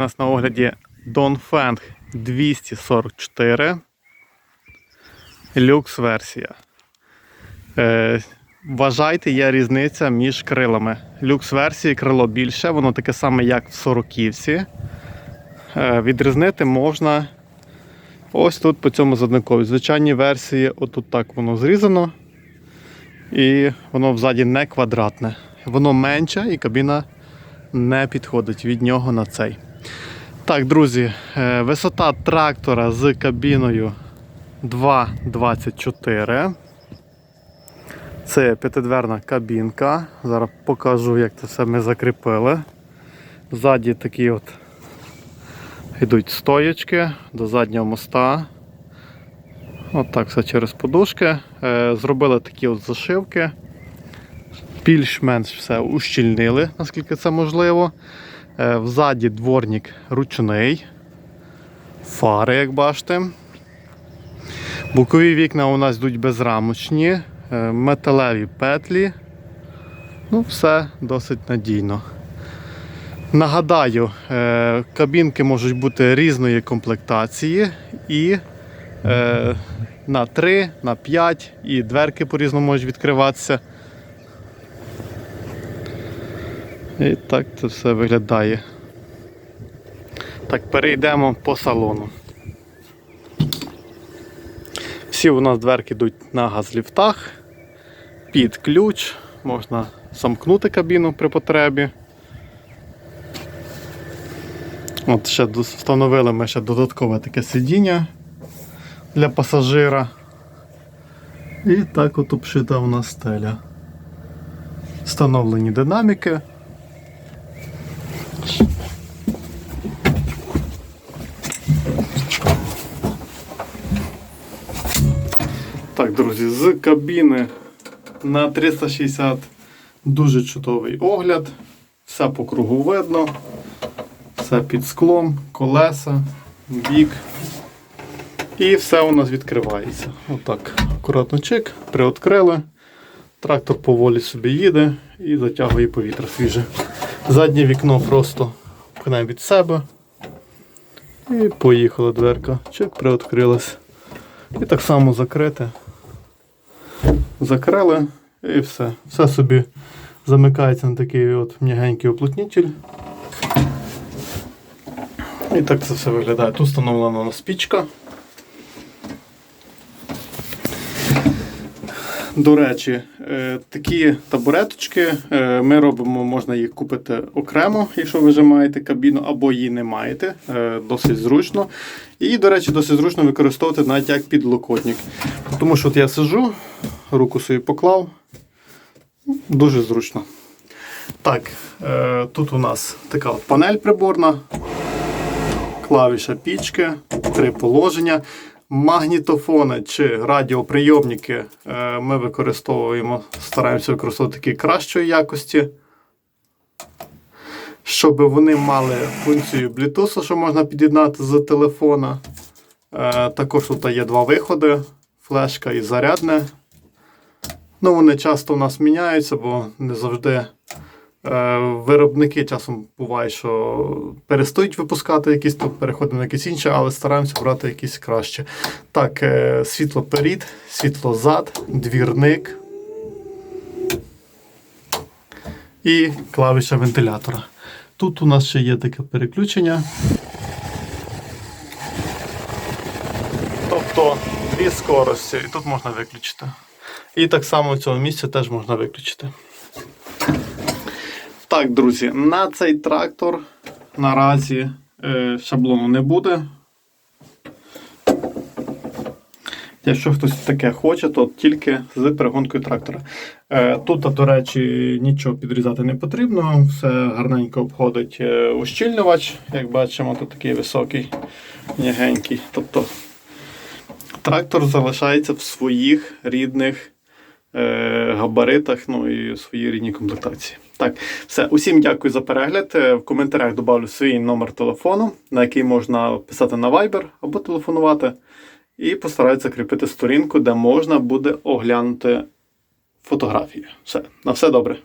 У нас на огляді Dongfeng 244 люкс версія. Е, вважайте, є різниця між крилами. Люкс версії крило більше, воно таке саме, як в 40-ці. Е, відрізнити можна ось тут по цьому задникові. Звичайні версії, отут так воно зрізано. І воно взаді не квадратне. Воно менше і кабіна не підходить від нього на цей. Так, друзі, е, висота трактора з кабіною 2,24. Це п'ятидверна кабінка. Зараз покажу, як це все ми закріпили. Ззаді такі от йдуть стоячки до заднього моста. От так все через подушки. Е, Зробили такі от зашивки. Більш-менш все ущільнили, наскільки це можливо. Е, Взаді дворник ручний. Фари, як бачите. Бокові вікна у нас йдуть безрамочні, е, металеві петлі. Ну, все досить надійно. Нагадаю, е, кабінки можуть бути різної комплектації і на 3, на 5 і дверки по-різному можуть відкриватися. І так це все виглядає. Так, перейдемо по салону. Всі у нас дверки йдуть на газліфтах, під ключ, можна замкнути кабіну при потребі. От ще встановили ми ще додаткове таке сидіння для пасажира. І так от обшита у нас стеля. Встановлені динаміки. Так, друзі, з кабіни на 360 дуже чудовий огляд. Все по кругу видно. Все під склом, колеса, бік. І все у нас відкривається. Отак. Акуратно чик, приоткрили. Трактор поволі собі їде і затягує повітря свіже. Заднє вікно просто пхнемо від себе. І поїхала дверка. Чик, приоткрилась. І так само закрите. Закрили і все. Все собі замикається на такий от м'ягенький оплотнитель. І так це все виглядає. Тут встановлена у нас пічка. До речі, е, такі табуреточки е, ми робимо, можна їх купити окремо, якщо ви вже маєте кабіну, або її не маєте. Е, Досить зручно. І, до речі, досить зручно використовувати навіть як підлокотник. Тому що от я сижу, руку собі поклав. Дуже зручно. Так, е, тут у нас така от панель приборна, клавіша пічки, три положення. Магнітофони чи радіоприйомники е, ми використовуємо, стараємося використовувати такі кращої якості, щоб вони мали функцію Bluetooth, що можна під'єднати з телефона. Е, Також тут є два виходи: флешка і зарядне. Ну, вони часто у нас міняються, бо не завжди е, виробники часом буває, що перестають випускати якісь, то переходимо на якісь інші, але стараємося брати якісь краще. Так, е, світло перед, світло зад, двірник і клавіша вентилятора. Тут у нас ще є таке переключення. Тобто дві скорості, і тут можна виключити. І так само в цьому місці теж можна виключити. Так, друзі, на цей трактор наразі е, шаблону не буде. Якщо хтось таке хоче, то тільки з перегонкою трактора. Е, тут, до речі, нічого підрізати не потрібно, все гарненько обходить е, ущільнювач, як бачимо, тут такий високий, м'ягенький. Тобто трактор залишається в своїх рідних габаритах, ну і своїй рідній комплектації. Так, все. Усім дякую за перегляд. Е, В коментарях добавлю свій номер телефону, на який можна писати на Viber або телефонувати. І постараюся закріпити сторінку, де можна буде оглянути фотографії. Все, на все добре.